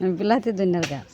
বিলাতি ধনিয়ার গাছ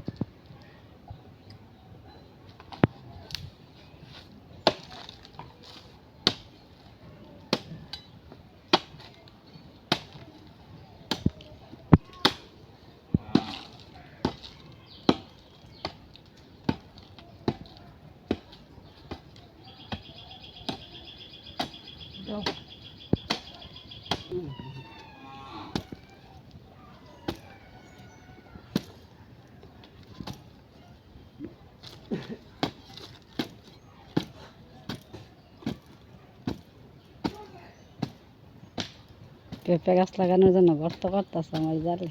পেঁপে গাছ লাগানোর জন্য গর্ত করতেছে আমার জালে।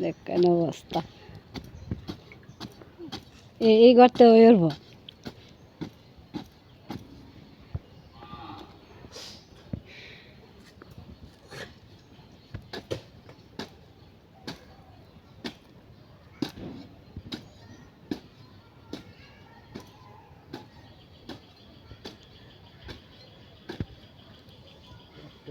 দেখ অবস্থা। এই এই গর্তে ওই উঠব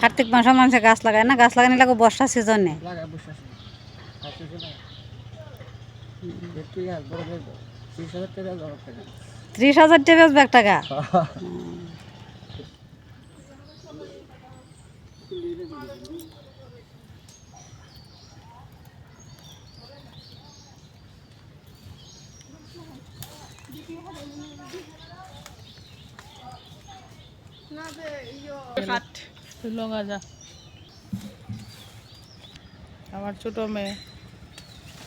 কার্তিক মাসে মানুষে গাছ লাগায় না? গাছ লাগানি লাগো বর্ষা সিজনে ত্রিশ হাজার টাকা বেচবে একটা গাছ লঙ্কা যা। আমার ছোট মেয়ে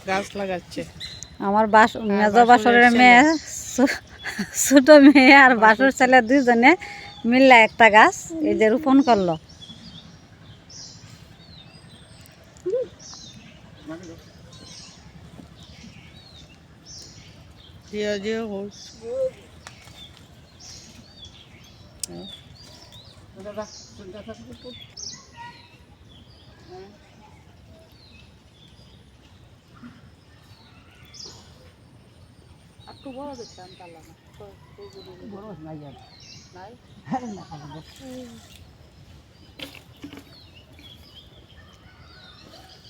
গাছ লাগাচ্ছে। আমার বাস মেজ বাসরের মেয়ে ছোট মেয়ে আর বাসুর ছেলে দুইজনে মিললে একটা গাছ এই যে রোপণ করল। জিও হোস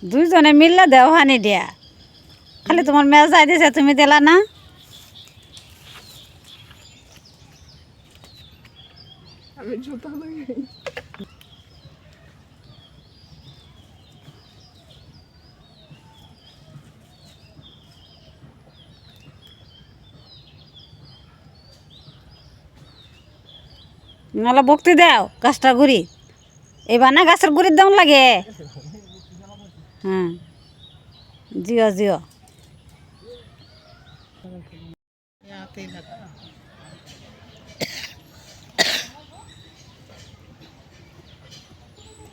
দুইজনে মিললে দেও হানি দিয়া। খালি তোমার মেয়ে যাই দিছে তুমি দিলা না? নাহলে ভক্তি দাও গাছটা গুড়ি এবার না গাছের গুড়ির দাম লাগে। হ্যাঁ। জিও জিও।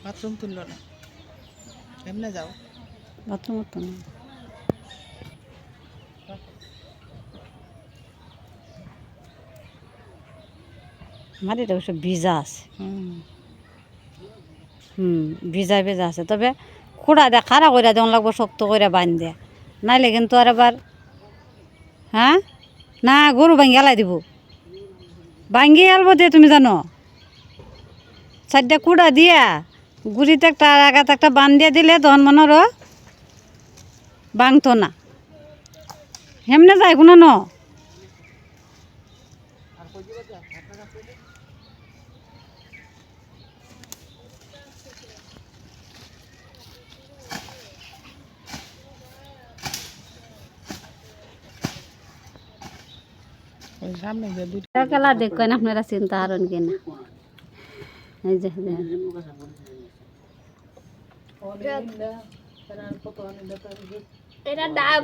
বাথরুম তুললো না। এমনে যাও। বাথরুম তো না। মাটিটা অবশ্য ভিজা আছে। হুম। ভিজা ভিজা আছে। তবে খুঁড়া দিয়ে খাড়া করে দেওয়া লাগবো শক্ত করে বান দিয়ে নাইলে কিন্তু আর এবার হ্যাঁ? না গরু ভাঙ্গি এলাই দিব। ভাঙ্গি আলব দিয়ে তুমি জানো। চারটা কুড়া দিয়া গুড়িতে একটা আগাতে একটা বান দিয়ে দিলে তখন মনে হলো ভাঙতো না। হেমনে যায় কোনো ন? খেলা দেখবেন আপনারা চিন্তা হারেন কিনা এই যে। এটা ডাব।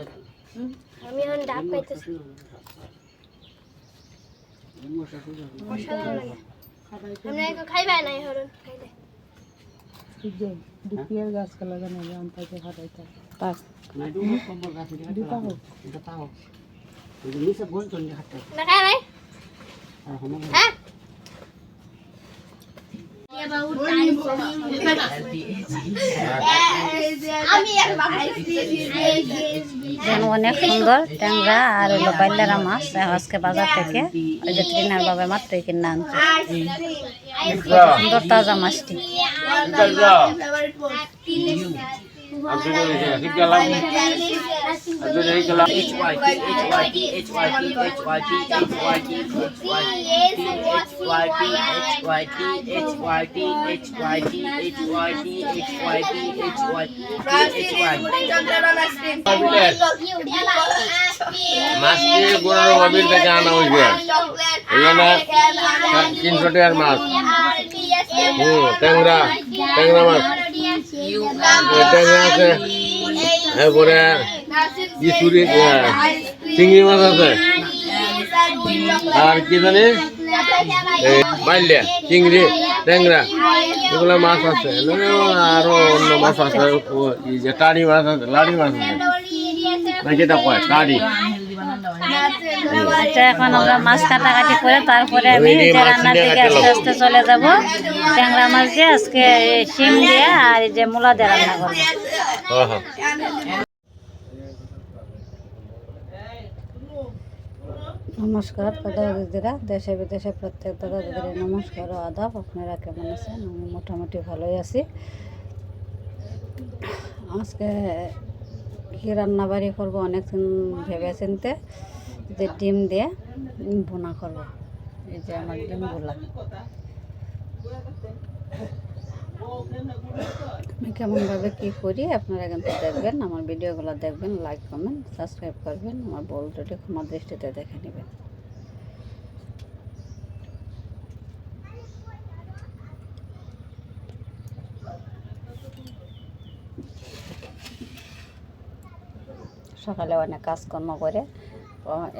আমি এখন ডাব খাইতেছি। অসাধারণ। লাগে আপনি একটু না এখন খাইলে দুপিয়ার গাছ কালা জানে জানতে যে হারাইতে তাক দুটা হোক না খাই নাই হ্যাঁ অনেক সুন্দর ট্যাংরা আর হলো বাইলারা মাছ আজকে বাজার থেকে ওই যে ট্রেনার বাবা মাত্রই কিনে আনছে সুন্দর তাজা মাছটি মাছটি গোড়ার মবিল থেকে আনা হয়েছে এখানে তিনশো টাকার মাছ হুম ট্যাংরা ট্যাংরা মাছ এরপরে চিংড়ি মাছ আছে আর কি জানি এই চিংড়ি ট্যাংরা এগুলো মাছ আছে আরও অন্য মাছ আছে টাড়ি মাছ আছে লাড়ি মাছ আছে না যেটা কয় টাড়ি এটা এখন আমরা মাছ কাটাকাটি করে তারপরে আমি রান্নার দিয়ে দিকে আস্তে আস্তে চলে যাব ট্যাংরা মাছ দিয়ে আজকে এই শিম দিয়ে আর এই যে মূলা দিয়ে রান্না করব। হ্যাঁ হ্যাঁ। নমস্কার দাদা দিদিরা দেশে বিদেশে প্রত্যেক দাদা দিদিরা নমস্কার ও আদাব। আপনারা কেমন আছেন? আমি মোটামুটি ভালোই আছি। আজকে কি রান্না বাড়ি করব অনেক ভেবে চিনতে যে ডিম দিয়ে বোনা করব। এই যে আমার ডিম ডিমগুলা। আমি কেমনভাবে কী করি, আপনারা কিন্তু দেখবেন, আমার ভিডিওগুলো দেখবেন লাইক কমেন্ট সাবস্ক্রাইব করবেন, আমার বলটি ক্ষমা দৃষ্টিতে দেখে নেবেন। সকালে অনেক কাজকর্ম করে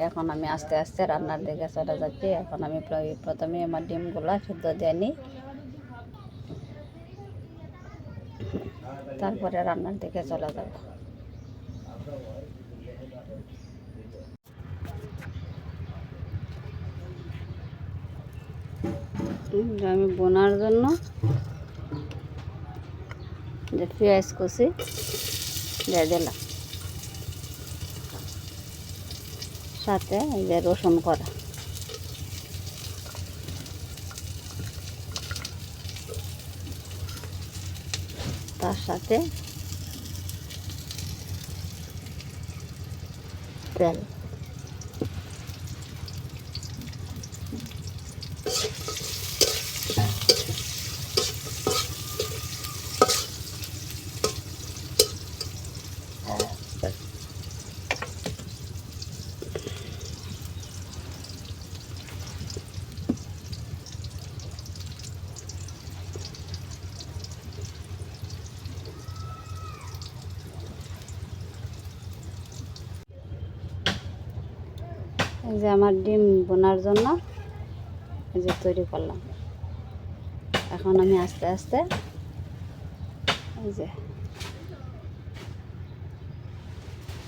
এখন আমি আস্তে আস্তে রান্নার দিকে চলে যাচ্ছি। এখন আমি প্র- প্রথমে আমার ডিমগুলা সিদ্ধ দিয়ে নিই। তারপরে রান্নার দিকে চলে যাব। আমি বোনার জন্য যে পেঁয়াজ কুচি দিয়ে দিলাম। সাথে এই যে রসুন করা। তার সাথে তেল। যে আমার ডিম বোনার জন্য এই যে তৈরি করলাম। এখন আমি আস্তে আস্তে এই যে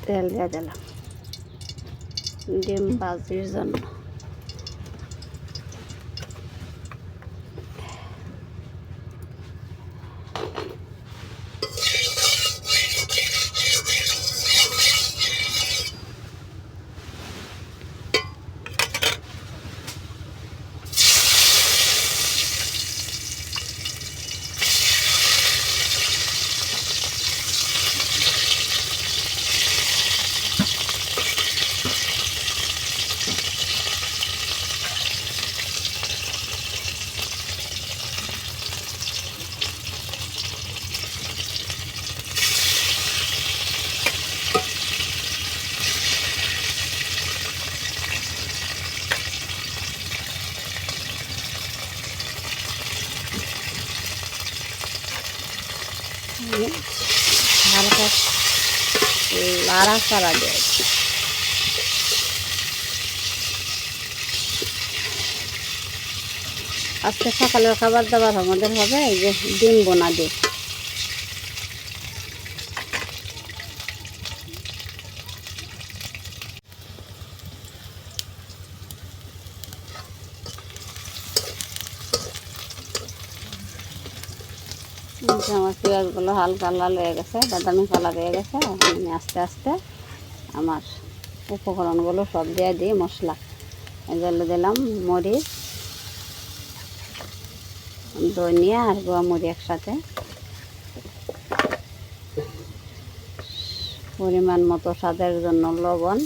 তেল দিয়ে দিলাম। ডিম বাজির জন্য। লাড়া সারা দিয়ে। আজকে সকালের খাবার দাবার আমাদের হবে যে ডিম বোনা দিয়ে এই যে আমার পেঁয়াজগুলো হালকা লাল হয়ে গেছে, বাদামি কালার হয়ে গেছে, আমি আস্তে আস্তে আমার উপকরণগুলো সব দিয়ে দিই, মশলা। এগুলো দিলাম মরিচ, ধনিয়া আর গোয়া মরি একসাথে। পরিমাণ মতো স্বাদের জন্য লবণ।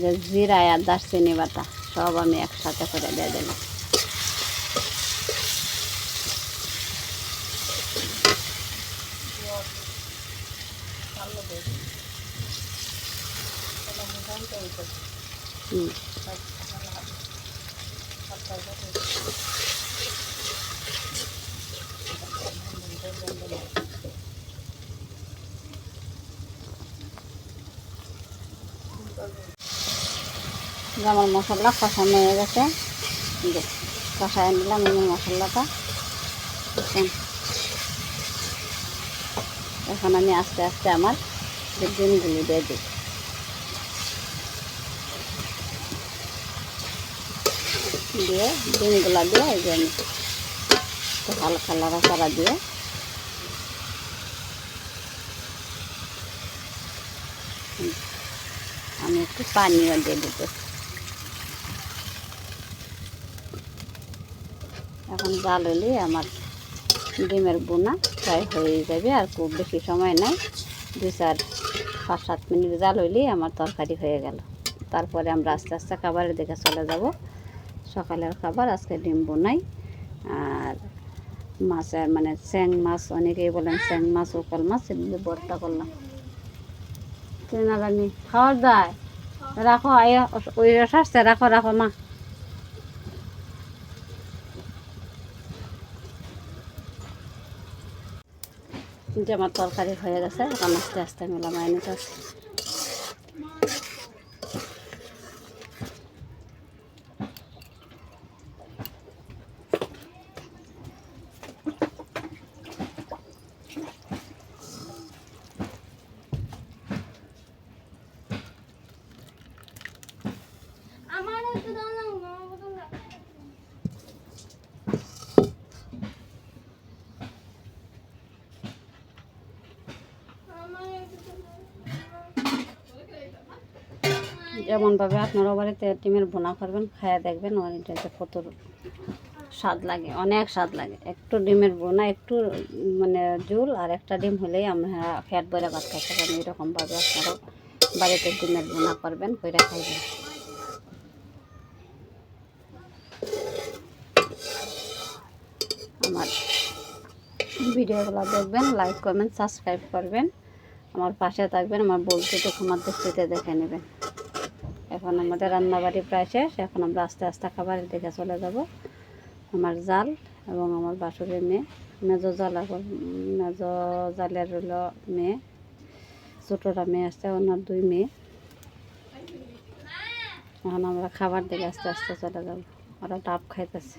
যে জিরা আর দারচিনি বাটা। সব আমি একসাথে করে দিয়ে দিলাম হুম যে আমার মশলা কষানো হয়ে গেছে। কষায় নিলাম আমি মশলাটা। এখন আমি আস্তে আস্তে আমার ডিমগুলি দিয়ে দিই দিয়ে ডিমগুলা দিয়ে এই যে আমি হালকা লাড়াচাড়া দিয়ে আমি একটু পানিও দিয়ে দিতেছি। এখন জাল হলে আমার ডিমের বোনা প্রায় হয়ে যাবে আর খুব বেশি সময় নাই। দু চার, পাঁচ সাত মিনিট জাল হইলেই আমার তরকারি হয়ে গেল। তারপরে আমরা আস্তে আস্তে খাবারের দিকে চলে যাব। সকালের খাবার, আজকে ডিম বোনাই। আর মাছের মানে স্যাং মাছ, অনেকেই বলেন স্যাং মাছ ওকাল মাছ, এগুলো ভর্তা করলাম। চেনা জানি খাওয়ার যায় রাখো, আয়, ওই আসছে রাখো রাখো মা। যে আমার তরকারি হয়ে গেছে এখন আস্তে আস্তে মেলা মাইনে আমার একটু দাও না আমার বোতল দাও। আমার একটু দাও। যেমনভাবে আপনারা বাড়িতে ডিমের বোনা করবেন খায়া দেখবেন এটাতে কত স্বাদ লাগে, অনেক স্বাদ লাগে। একটু ডিমের বোনা, একটু মানে জুল আর একটা ডিম হলেই আমরা ফ্যাট বইরা ভাত খাইতে পারেন এরকমভাবে আপনারাও বাড়িতে ডিমের বোনা করবেন, কইরা খাইবেন। আমার ভিডিওগুলো দেখবেন লাইক করবেন সাবস্ক্রাইব করবেন। আমার পাশে থাকবেন, আমার বলতে তো আমার দৃষ্টিতে দেখে নেবেন। এখন আমাদের রান্নাবাড়ি প্রায় শেষ। এখন আমরা আস্তে আস্তে খাবারের দিকে চলে যাব। আমার জাল এবং আমার বাসুরের মেয়ে। মেজো জাল এখন, মেজো জালের হল মেয়ে। ছোটোরা মেয়ে আসছে ওনার দুই মেয়ে। এখন আমরা খাবার দিকে আস্তে আস্তে চলে যাব। ওরা ডাব খাইতেছে।